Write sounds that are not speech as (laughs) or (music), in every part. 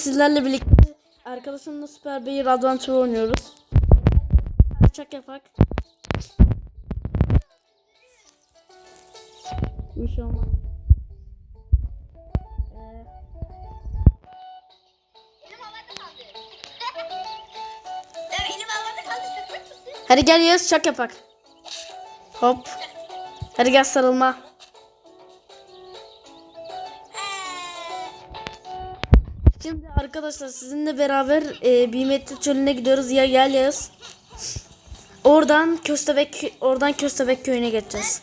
sizlerle birlikte arkadaşımla Süper Bear Adventure oynuyoruz. Çak yapak. Bir şey olmaz. Ee, hadi gel Yağız çak yapak. Hop. Hadi gel sarılma. Arkadaşlar sizinle beraber e, bir metre çölüne gidiyoruz. Ya gel Yağız. Oradan Köstebek oradan Köstebek köyüne geçeceğiz.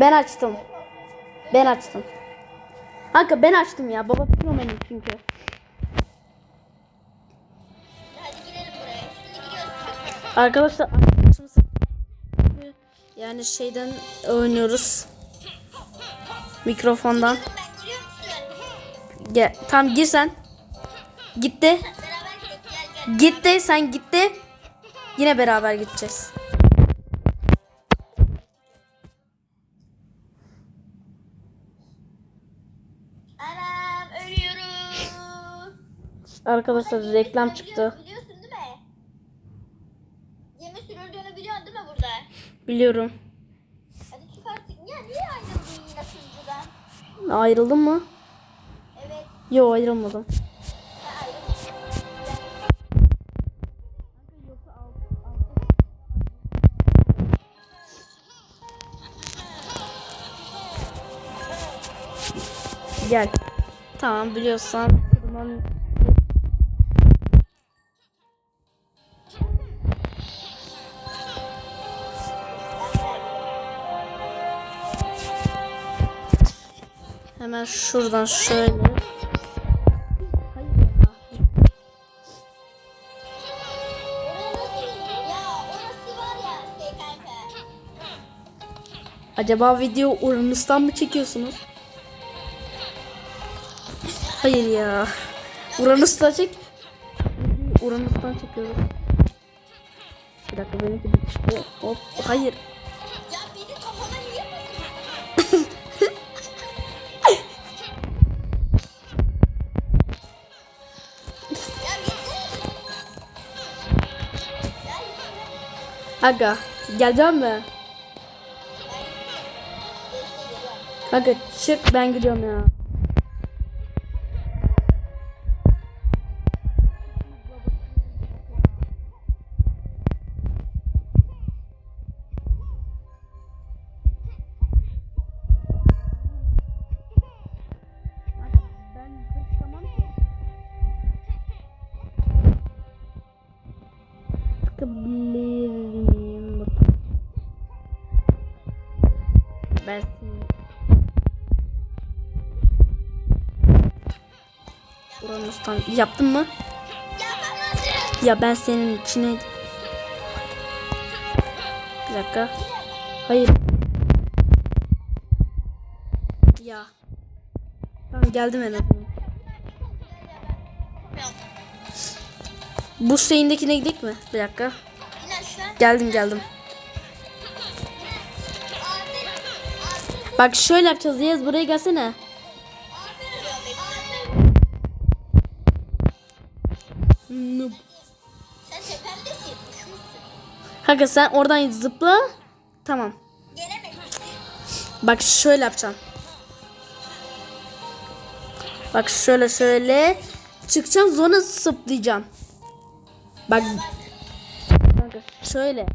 Ben açtım. Ben açtım. Kanka ben açtım ya. Baba benim çünkü. Arkadaşlar yani şeyden oynuyoruz. Mikrofondan. Gel, tam gir sen. Gitti. Gitti sen gitti. Yine beraber gideceğiz. Arkadaşlar reklam çıktı. Biliyorsun değil mi? Gemi sürüldüğünü biliyorsun değil mi burada? Biliyorum. Hadi çık artık. Ya niye ayrıldın yine sunucudan? Ayrıldın mı? Evet. Yo ayrılmadım. Gel. Tamam biliyorsan. Tamam. Hemen şuradan şöyle. Acaba video Uranüs'ten mı çekiyorsunuz? Hayır ya. Uranüs'ten çek. Uranüs'ten çekiyoruz. Bir dakika benimki bir çıktı. Hop. Hayır. Aga. Gelecek mi? Aga çık ben gidiyorum ya. Ben çıkamam Ben Uranüs'ten yaptın mı? Yapamadım. Ya ben senin içine... Bir dakika. Hayır. Ya. Tamam geldim en azından. Bu şeyindekine gidelim mi? Bir dakika. Geldim geldim. Bak şöyle yapacağız. Yaz buraya gelsene. Noob. Kanka sen oradan zıpla. Tamam. Bak şöyle yapacağım. Bak şöyle şöyle. Çıkacağım sonra zıplayacağım. Bak. Kanka şöyle.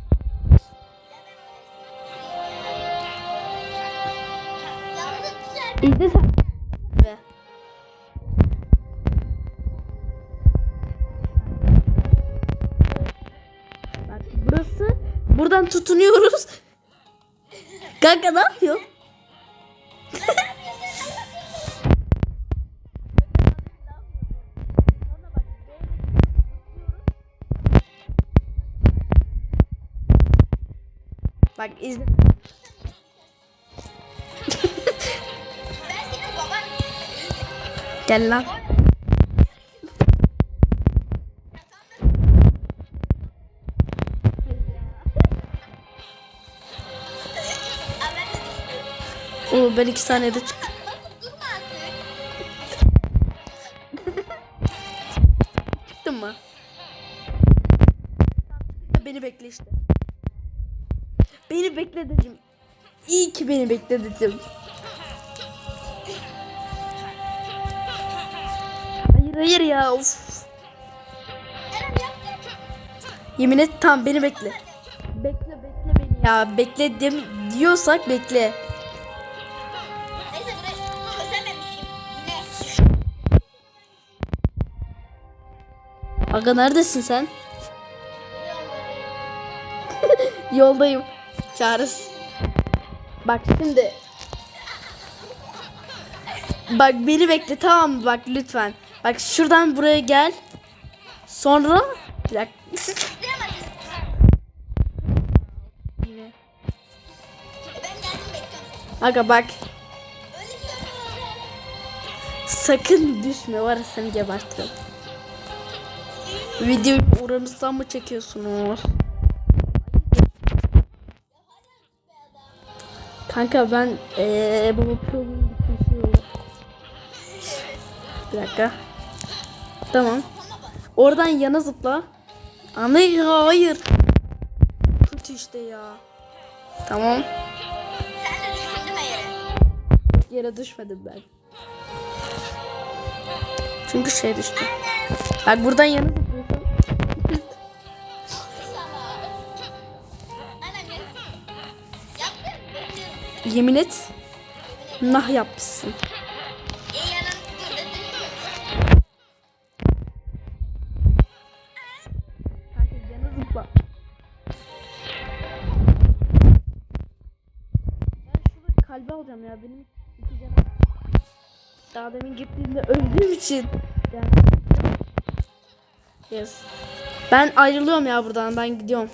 İzle sen. Bak burası. Buradan tutunuyoruz. (laughs) Kanka ne yapıyor? (laughs) Bak izle. Gel lan. Oo ben iki saniyede çıktım. Çıktın mı? Beni bekle işte. Beni bekle dedim. İyi ki beni bekle dedim. Hayır ya. Yemin et tamam beni bekle. Bekle bekle beni ya. Bekle dem diyorsak bekle. Aga neredesin sen? (laughs) Yoldayım. Çağrıs. Bak şimdi. Bak beni bekle tamam mı? Bak lütfen. Bak şuradan buraya gel. Sonra bir dakika. E. Aga bak şey sakın düşme var seni gebertirim. Videoyu oramızdan mı çekiyorsunuz? Kanka ben baba programı bitmişiyor. Bir dakika. Tamam. Oradan yana zıpla. Ana hayır. Kötü işte ya. Tamam. Yere? Yere düşmedim ben. Çünkü şey düştü. Bak buradan yana zıplıyorsun. Yemin et. Nah yapmışsın. Ya. Benim iki canım. Daha demin gittiğimde öldüğüm için. Yani. Yes. Ben ayrılıyorum ya buradan. Ben gidiyorum.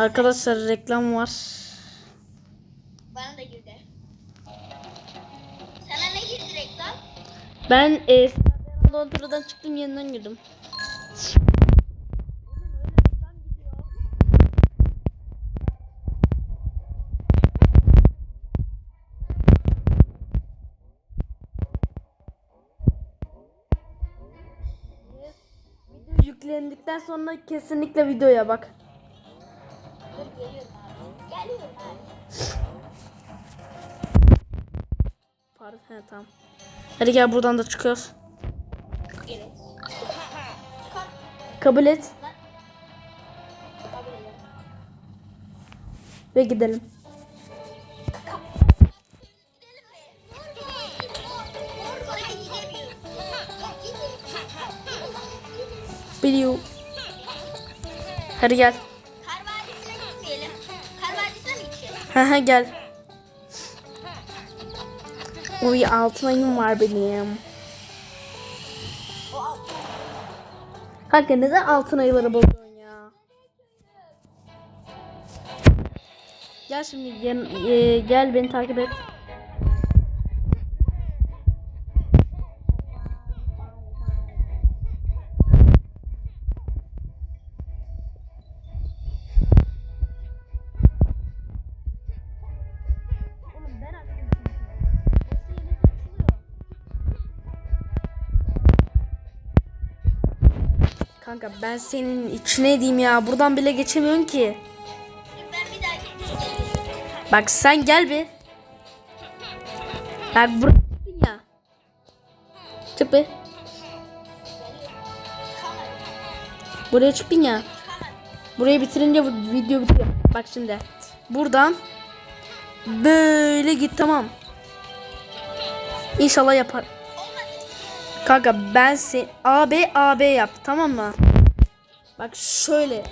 Arkadaşlar reklam var. Bana da girdi. Sana ne girdi reklam? Ben e, Londra'dan çıktım yeniden girdim. Video yüklendikten sonra kesinlikle videoya bak. Geliyorum abi. He tamam. Hadi gel buradan da çıkıyoruz. Kabul et ve gidelim. Biliyorum. Hadi gel. He gel. Uy altın ayım var benim. Kanka neden altın ayıları bozuyorsun ya? Gel şimdi yan- e, gel beni takip et. Kanka ben senin içine edeyim ya. Buradan bile geçemiyorsun ki. Bak sen gel bir. Bak buraya ya. Çık bir. Buraya çıktın ya. Burayı bitirince video bitiyor. Bak şimdi. Buradan böyle git tamam. İnşallah yapar. Kanka ben sen A B A B yap tamam mı? Bak şöyle.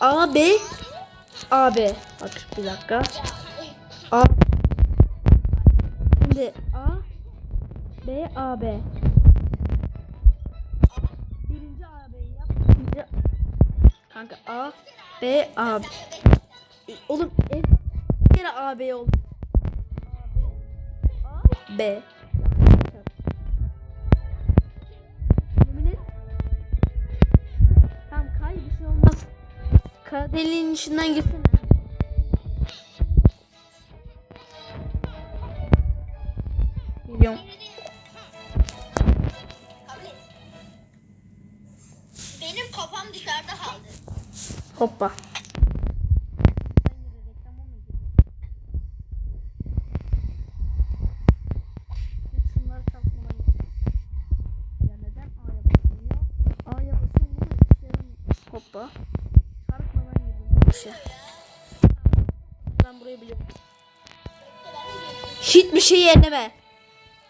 A B A B. Bak bir dakika. A Şimdi A B A B. Birinci A B'yi yap. ikinci Kanka A B A B. Oğlum bir kere A B oldu. A B. deliğin içinden girsene. Geliyorum. Benim kafam dışarıda kaldı. Hoppa. Şeyi elleme.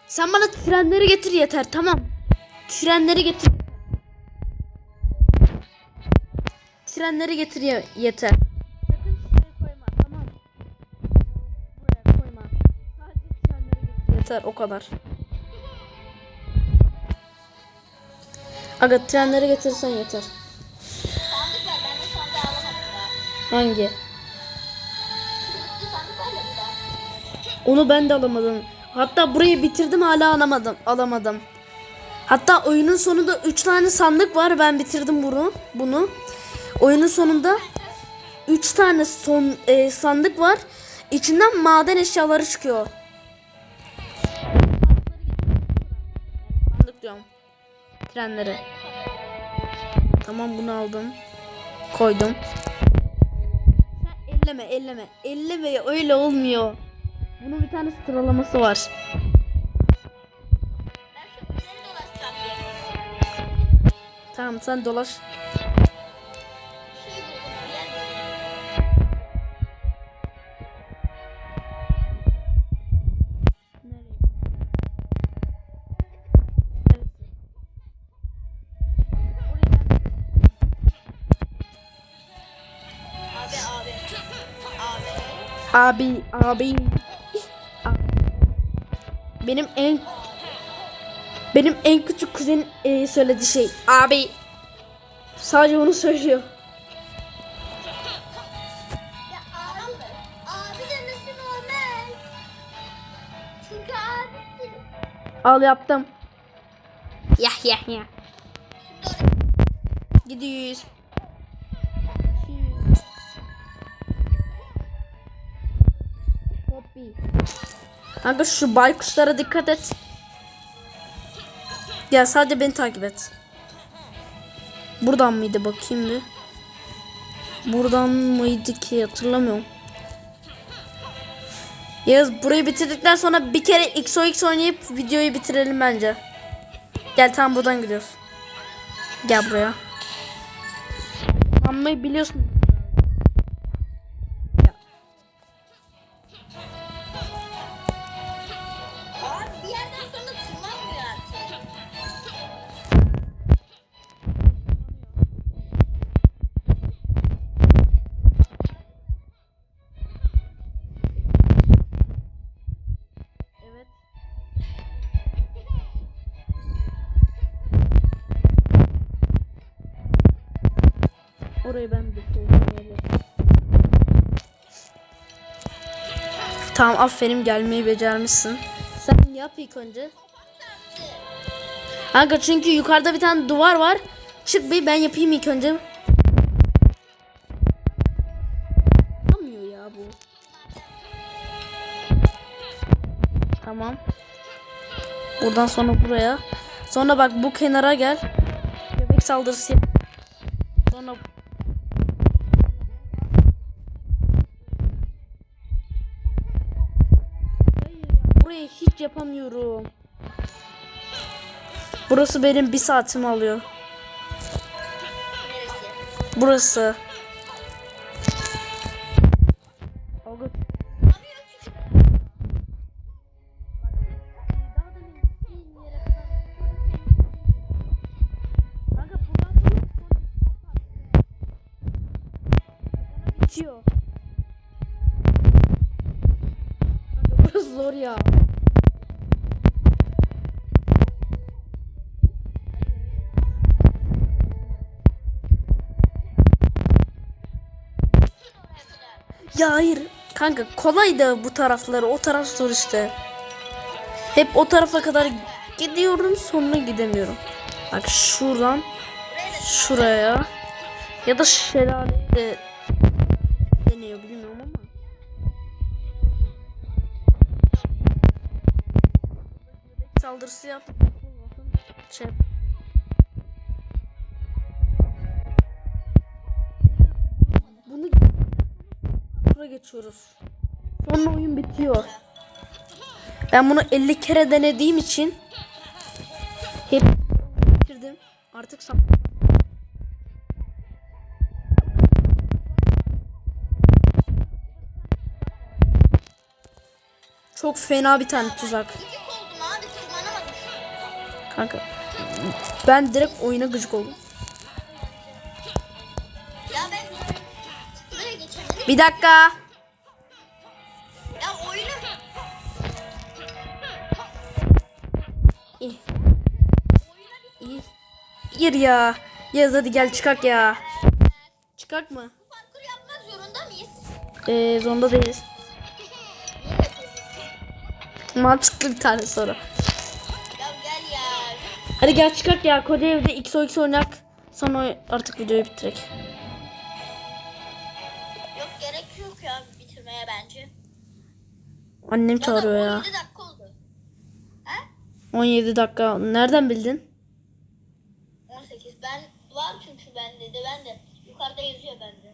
Sen bana trenleri getir yeter tamam. Trenleri getir. Trenleri getir ye- yeter. Sakın şuraya koyma tamam. Buraya koyma. Sadece trenleri getir yeter o kadar. Aga trenleri getirsen yeter. Hangi? Onu ben de alamadım. Hatta burayı bitirdim hala alamadım. Alamadım. Hatta oyunun sonunda 3 tane sandık var. Ben bitirdim bunu. Bunu. Oyunun sonunda 3 tane son e, sandık var. İçinden maden eşyaları çıkıyor. Sandık diyorum. Trenleri. Tamam bunu aldım. Koydum. Elleme elleme. Elleme öyle olmuyor. Bunun bir tane sıralaması var. Tamam sen dolaş. Abi. Abi. Abi, abi. Benim en benim en küçük kuzenim e, söylediği şey abi. Sadece onu söylüyor. Ya abi. Abi demesi normal. Çünkü abisin. Al yaptım. Yah yah yah. Gidiyoruz. Hoppi. Kanka şu baykuşlara dikkat et. Ya sadece beni takip et. Buradan mıydı bakayım bir. Buradan mıydı ki hatırlamıyorum. Yağız burayı bitirdikten sonra bir kere XOX oynayıp videoyu bitirelim bence. Gel tam buradan gidiyoruz. Gel buraya. Anlayı biliyorsun. Orayı ben söyleyeyim. Tamam aferin gelmeyi becermişsin. Sen yap ilk önce. Kanka çünkü yukarıda bir tane duvar var. Çık bir ben yapayım ilk önce. Yapamıyor ya bu. Tamam. Buradan sonra buraya. Sonra bak bu kenara gel. Göbek saldırısı yap. Burayı hiç yapamıyorum. Burası benim bir saatimi alıyor. Burası. Ya hayır. Kanka kolay da bu tarafları. O taraf zor işte. Hep o tarafa kadar gidiyorum sonra gidemiyorum. Bak şuradan şuraya ya da şelaleyi de deniyor bilmiyorum ama. Saldırısı yaptık. Şey. Geçiyoruz. Sonra oyun bitiyor. Ben bunu 50 kere denediğim için hep bitirdim. Artık sam Çok fena bir tane tuzak. Kanka. Ben direkt oyuna gıcık oldum. Bir dakika. Ya oyunu İyi. İyi. Gir ya. Yaz hadi gel çıkak ya. Çıkak mı? parkur yapmak zorunda mıyız? Ee, zorunda değiliz. Mantıklı bir tane soru. Ya gel ya. Hadi gel çıkak ya. Koca evde XOX oynak. Sonra artık videoyu bitirek. Annem çağırıyor ya. 17 dakika oldu. He? 17 dakika. Nereden bildin? 18. Ben var çünkü bende de ben de. Yukarıda yazıyor bende.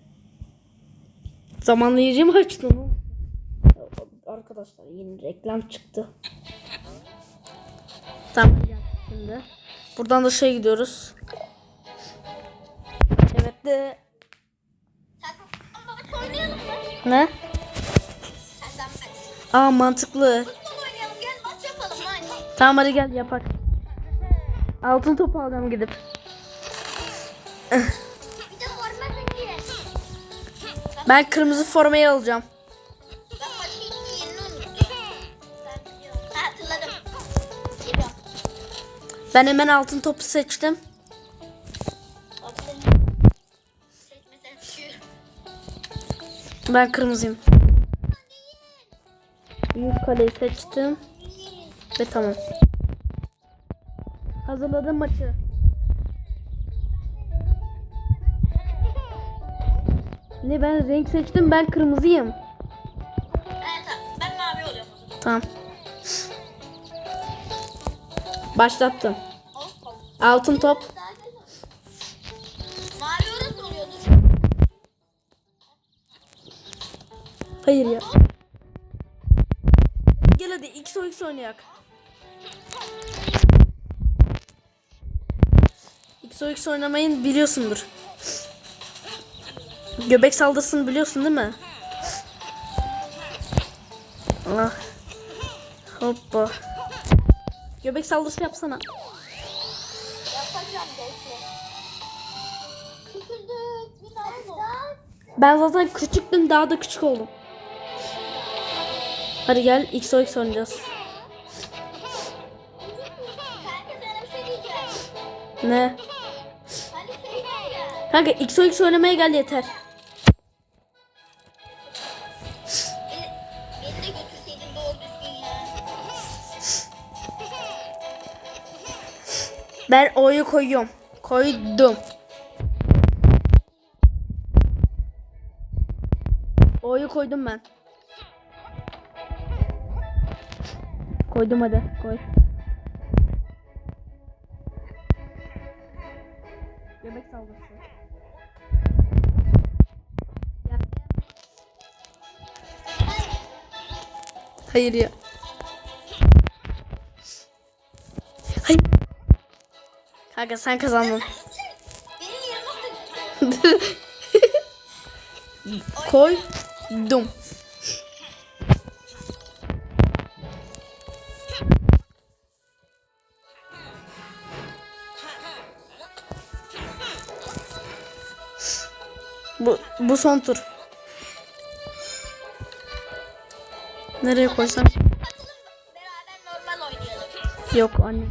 Zamanlayıcı mı açtın? Arkadaşlar yeni reklam çıktı. Tamam şimdi. Buradan da şey gidiyoruz. Evet de ne? Aa mantıklı. Tamam hadi gel yapak. Altın topu alacağım gidip. Ben kırmızı formayı alacağım. Ben hemen altın topu seçtim. Ben kırmızıyım. Büyük kaleyi seçtim. Ve tamam. Hazırladım maçı. Ne ben renk seçtim ben kırmızıyım. Evet. Ben mavi oluyorum. Tamam. Başlattım. Altın top. Hayır ya. XOX oynayak. XOX oynamayı biliyorsundur. Göbek saldırısını biliyorsun değil mi? Ah. Hoppa. Göbek saldırısı yapsana. Yapacağım. Ben zaten küçüktüm daha da küçük oldum. Hadi gel XOX oynayacağız. Ne? Kanka XOX oynamaya gel yeter. Ben O'yu koyuyorum. Koydum. O'yu koydum ben. Koydum hadi. Koy. oluşur. Hayır ya. Hayır. Kanka sen kazandın. Koy. (laughs) Dum. Bu, son tur. Nereye koysam? Beraber normal oynayalım. Yok anne.